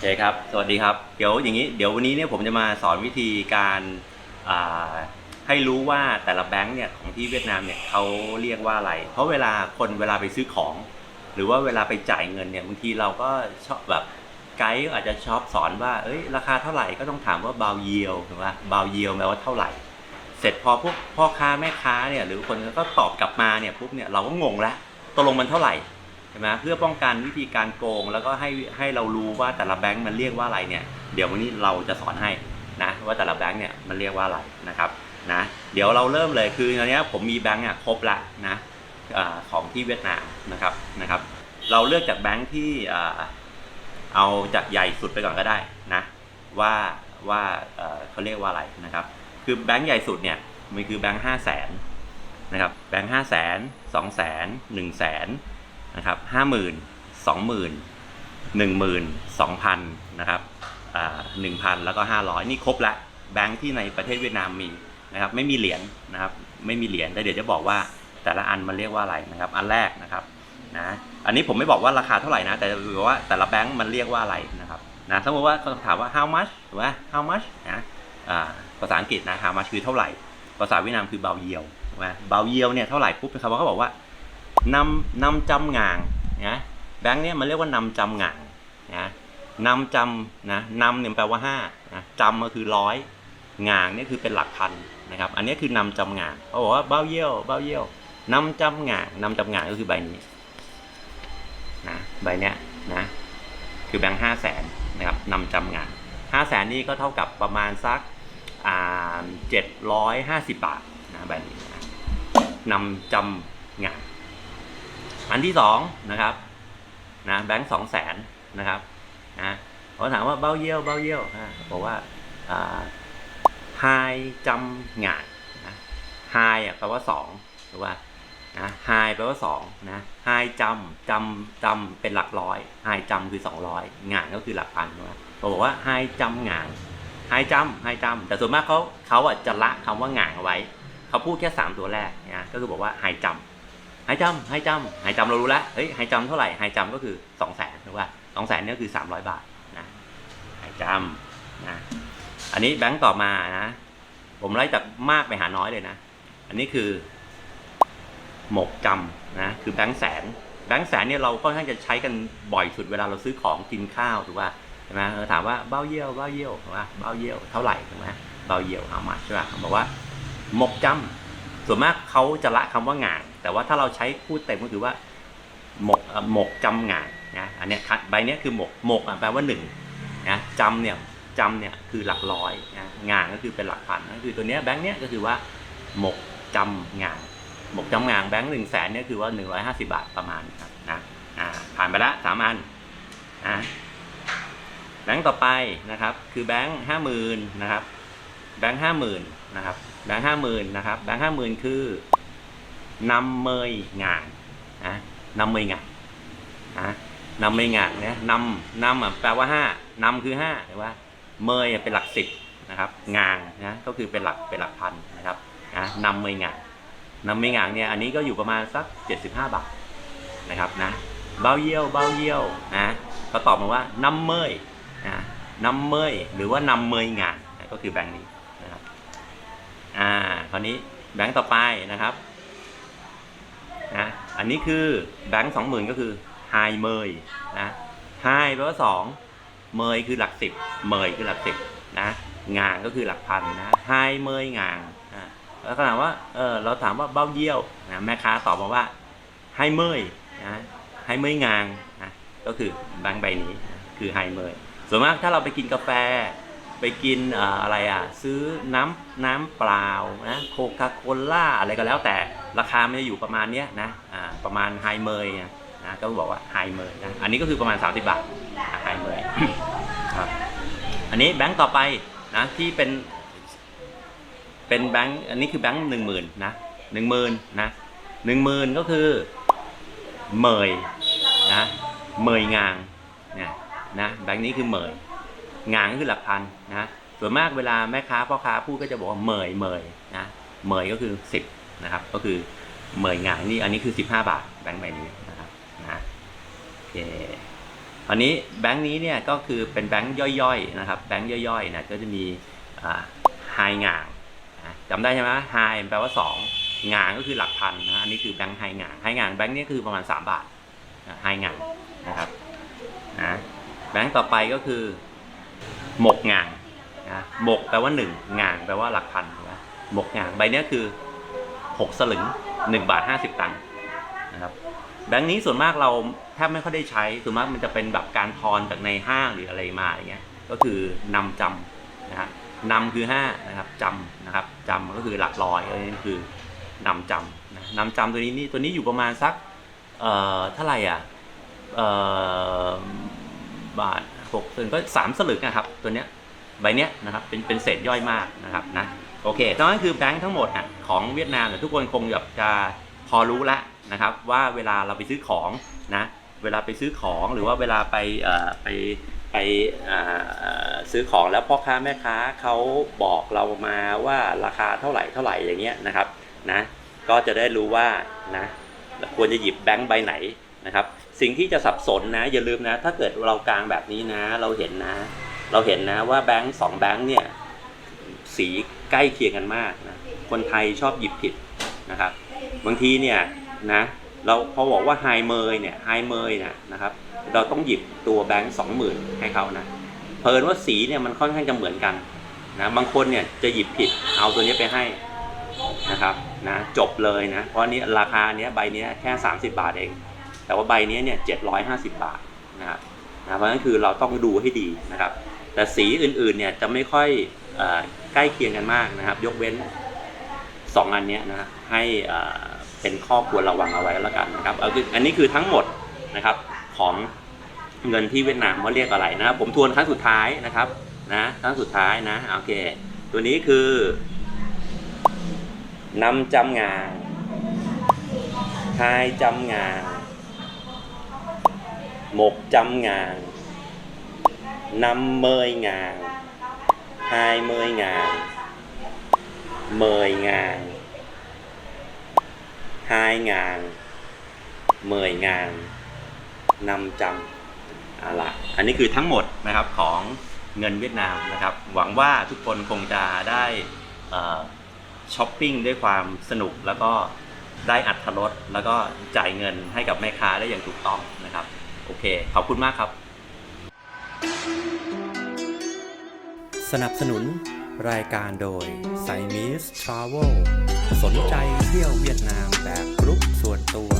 เคครับ สวัสดีครับ เดี๋ยวอย่างนี้ เดี๋ยววันนี้เนี่ยผมจะมาสอนวิธีการให้รู้ว่าแต่ละแบงค์เนี่ยของที่เวียดนามเนี่ยเขาเรียกว่าอะไร เพราะเวลาคนเวลาไปซื้อของ หรือว่าเวลาไปจ่ายเงินเนี่ยบางทีเราก็ชอบแบบไกด์อาจจะชอบสอนว่า เอ้ย ราคาเท่าไหร่ก็ต้องถามว่าบาวเยียวถูกไหมบาวเยียวแปลว่าเท่าไหร่ เสร็จพอพวกพ่อค้าแม่ค้าเนี่ยหรือคนก็ตอบกลับมาเนี่ยปุ๊บเนี่ยเราก็งงแล้วตกลงมันเท่าไหร่ ใช่ไหมเพื่อป้องกันวิธีการโกง แล้วก็ให้ให้เรารู้ว่าแต่ละแบงก์มันเรียกว่าอะไรเนี่ย เดี๋ยววันนี้เราจะสอนให้นะว่าแต่ละแบงก์เนี่ยมันเรียกว่าอะไรนะครับนะเดี๋ยวเราเริ่มเลยคือตอนนี้ผมมีแบงก์เนี่ยครบละนะอของที่เวียดนามนะครับนะครับ เราเลือกจากแบงก์ที่เอาจากใหญ่สุดไปก่อนก็ได้นะว่าว่าเอ่อเขาเรียกว่าอะไรนะครับ คือแบงก์ใหญ่สุดเนี่ยมันคือแบงก์ห้าแสนนะครับแบงก์ห้าแสนสองแสนหนึ่งแสน นะครับห้าหมื่นสองหมื่นหนึ่งหมื่นสองพันนะครับหนึ่งพันแล้วก็ห้าร้อยนี่ครบละแบงค์ที่ในประเทศเวียดนามมีนะครับไม่มีเหรียญนะครับไม่มีเหรียญแต่เดี๋ยวจะบอกว่าแต่ละอันมันเรียกว่าอะไรนะครับอันแรกนะครับนะอันนี้ผมไม่บอกว่าราคาเท่าไหร่นะแต่บอกว่าแต่ละแบงค์มันเรียกว่าอะไรนะครับนะสมมติว่าเขาถามว่า how much ถูกไหม how much นะภาษาอังกฤษนะ how much คือเท่าไหร่ ภาษาเวียดนามคือเบาเยียวถูกไหมเบาเยียวเนี่ยเท่าไหร่ปุ๊บเขาเขาบอกว่า นำนำจำงางนะแบงค์เนี่ยมันเรียกว่านำจำงางนะนำจำนะนำเนี่ยแปลว่าห้านะจำก็คือร้อยงางเนี่ยคือเป็นหลักพันนะครับอันนี้คือนำจำงางเขาบอกว่าเบ้าเยี่ยวเบ้าเยี่ยวนำจำงางนำจำงางก็คือใบนี้นะใบเนี้ยนะคือแบงค์ห้าแสนนะครับนำจำงางห้าแสนนี่ก็เท่ากับประมาณสักอ่าเจ็ดร้อยห้าสิบบาทนะใบนี้นะนำจำงาง อันที่สองนะครับนะแบงค์สองแสนนะครับนะเขาถามว่าเบ้าเยี่ยวเบ้าเยี่ยวอ่าบอกว่าไฮจำงานนะไฮแปลว่าสองหรือว่านะไฮแปลว่าสองนะไฮจำจำจำเป็นหลักร้อยไฮจำคือสองร้อยงานก็คือหลักพันใช่ไหมเขาบอกว่าไฮจำงานไฮจำไฮจำแต่ส่วนมากเขาเขาอะจะละคำว่างานเอาไว้ เขาพูดแค่สามตัวแรกนะก็คือบอกว่าไฮจำ หายจำหายจำหายจำเรารู้แล้วเฮ้ยหายจำเท่าไหร่หายจำก็คือสองแสนถูกป่ะสองแสนเนี่ยคือสามร้อยบาทนะหายจำนะอันนี้แบงก์ต่อมานะ ผมไล่จากมากไปหาน้อยเลยนะ อันนี้คือ หมกจำนะคือแบงก์แสนแบงก์แสนเนี่ยเราค่อนข้างจะใช้กันบ่อยสุดเวลาเราซื้อของกินข้าวถูกป่ะใช่ไหมเออถามว่าเบ้าเยี่ยวเบ้าเยี่ยวถูกป่ะเบ้าเยี่ยวเท่าไหร่ถูกไหมเบ้าเยี่ยวเอามาใช่ป่ะบอกว่าหมกจำ ส่วนมากเขาจะละคำว่างานแต่ว่าถ้าเราใช้พูดเต็มก็คือว่าหมกหมกจำงานนะอันเนี้ยใบเนี้ยคือหมกหมกแปลว่าหนึ่งนะจำเนี่ยจำเนี่ยคือหลักร้อยนะงานก็คือเป็นหลักพันก็คือตัวเนี้ยแบงค์เนี้ยก็คือว่าหมกจำงานหมกจำงานแบงค์หนึ่งแสนเนี่ยคือว่าหนึ่งร้อยห้าสิบาทประมาณครับนะอ่าผ่านไปละสามอันนะแบงค์ต่อไปนะครับคือแบงค์ห้าหมื่นนะครับ แบงค์ห้าหมื่นนะครับแบงค์ห้าหมื่นนะครับแบงค์ห้าหมื่นคือนำเมยงานนะนำเมยงานนะนำเมยงานเนี่ยนำนำอะแปลว่าห้านำคือห้าหรือว่าเมยเป็นหลักสิบนะครับงานนะก็คือเป็นหลักเป็นหลักพันนะครับนะนำเมยงานนำเมยงานเนี่ยอันนี้ก็อยู่ประมาณสักเจ็ดสิบห้าบาทนะครับนะเบ้าเยี่ยวเบ้าเยี่ยวนะเขาตอบมาว่านำเมยนะนำเมยหรือว่านำเมยงานก็คือแบงค์นี้ อ่า คราวนี้แบงก์ต่อไปนะครับนะอันนี้คือแบงก์สองหมื่นก็คือไฮเมยนะไฮแปลว่าสองเมยคือหลักสิบเมยคือหลักสิบนะงานก็คือหลักพันนะไฮเมยงานอ่าแล้วก็ถามว่าเออเราถามว่าเบ้าเยี่ยวนะแม่ค้าตอบมาว่าไฮเมยนะไฮเมยงานนะก็คือแบงก์ใบนี้คือไฮเมยส่วนมากถ้าเราไปกินกาแฟ ไปกินอะไรอะซื้อน้ำน้ำเปล่านะโคคาโคล่าอะไรก็แล้วแต่ราคามันจะอยู่ประมาณเนี้ยนะอ่าประมาณไฮเมยนะนะก็บอกว่าไฮเมยนะอันนี้ก็คือประมาณ 30 บาทไฮเมยครับอันนี้แบงก์ต่อไปนะที่เป็นเป็นแบงก์อันนี้คือแบงก์หนึ่งหมื่นนะหนึ่งหมื่นนะหนึ่งหมื่นก็คือเมยนะเมยงางเนี่ยนะแบงก์นี้คือเมย งานก็คือหลักพันนะส่วนมากเวลาแม่ค้าพ่อค้าพูดก็จะบอกว่าเหมยเหมยนะเหมยก็คือสิบนะครับก็คือเหมยงานนี่อันนี้คือสิบห้าบาทแบงค์ใบนี้นะครับนะโอเคอันนี้แบงค์นี้เนี่ยก็คือเป็นแบงค์ย่อยๆนะครับแบงค์ย่อยๆนะก็จะมีไฮงางนจำได้ใช่ไหมไฮแปลว่า 2 งางก็คือหลักพันนะอันนี้คือแบงค์ไฮงางไฮงางแบงค์นี้คือประมาณ 3 บาทไฮงางนะครับนะแบงค์ต่อไปก็คือ หมกงางนะหมกแปลว่า1งงางแปลว่าหลักพันนะหมกงางใบนี้คือ6สลึง1บาท50ตังค์นะครับแบงค์นี้ส่วนมากเราแทบไม่ค่อยได้ใช้ส่วนมากมันจะเป็นแบบการทอนจากในห้างหรืออะไรมาอย่างเงี้ยก็คือนำจำนะฮะนำคือห้านะครับจำนะครับจำก็คือหลักร้อยอันนี้คือนำจำนะนำจำตัวนี้นี่ตัวนี้อยู่ประมาณสักเอ่อเท่าไหร่อะเอ่อบาท หกส่วนก็สามสลึงนะครับ ตัวเนี้ยใบเนี้ยนะครับเป็นเป็นเศษย่อยมากนะครับนะโอเคตอนนั้นคือแบงค์ทั้งหมดอะของเวียดนามเนี่ยทุกคนคงแบบจะพอรู้แล้วนะครับ ว่าเวลาเราไปซื้อของนะเวลาไปซื้อของหรือว่าเวลาไปไปไปซื้อของแล้วพ่อค้าแม่ค้าเขาบอกเรามาว่าราคาเท่าไหร่เท่าไหร่อย่างเงี้ยนะครับนะก็จะได้รู้ว่านะควรจะหยิบแบงค์ใบไหนนะครับ สิ่งที่จะสับสนนะ อย่าลืมนะ ถ้าเกิดเรากลางแบบนี้นะ เราเห็นนะ เราเห็นนะว่าแบงค์สองแบงค์เนี่ยสีใกล้เคียงกันมากนะคนไทยชอบหยิบผิดนะครับ บางทีเนี่ยนะเราพอบอกว่าไฮเมยเนี่ยไฮเมยเนี่ยนะครับ เราต้องหยิบตัวแบงค์สองหมื่นให้เขานะเพลินว่าสีเนี่ยมันค่อนข้างจะเหมือนกันนะบางคนเนี่ยจะหยิบผิดเอาตัวนี้ไปให้นะครับนะจบเลยนะเพราะนนี้ราคาเนี้ยใบเนี้ยแค่ 30 บาทเอง แต่ว่าใบนี้เนี่ย750บาทนะครับนะเพราะนั้นคือเราต้องดูให้ดีนะครับ แต่สีอื่นๆเนี่ยจะไม่ค่อยอใกล้เคียงกันมากนะครับ ยกเว้นสองอันนี้นะให้เอ่อเป็นข้อควรระวังเอาไว้แล้วกันนะครับอันนี้คือทั้งหมดนะครับของเงินที่เวียดนามว่าเรียกอะไรนะผมทวนครั้งสุดท้ายนะครับนะครั้งสุดท้ายนะโอเคตัวนี้คือนำจำงานทายจำงาน หมกจำงานนำเมยงานทายเมยงานเมยงานทายงานเมยงานนำจำเอาละอันนี้คือทั้งหมดนะครับของเงินเวียดนามนะครับ หวังว่าทุกคนคงจะได้ช้อปปิ้งด้วยความสนุกแล้วก็ได้อัตรสแล้วก็จ่ายเงินให้กับแม่ค้าได้อย่างถูกต้องนะครับ โอเค ขอบคุณมากครับ สนับสนุนรายการโดยไซมิสทราเวลสนใจเที่ยวเวียดนามแบบกรุ๊ปส่วนตัว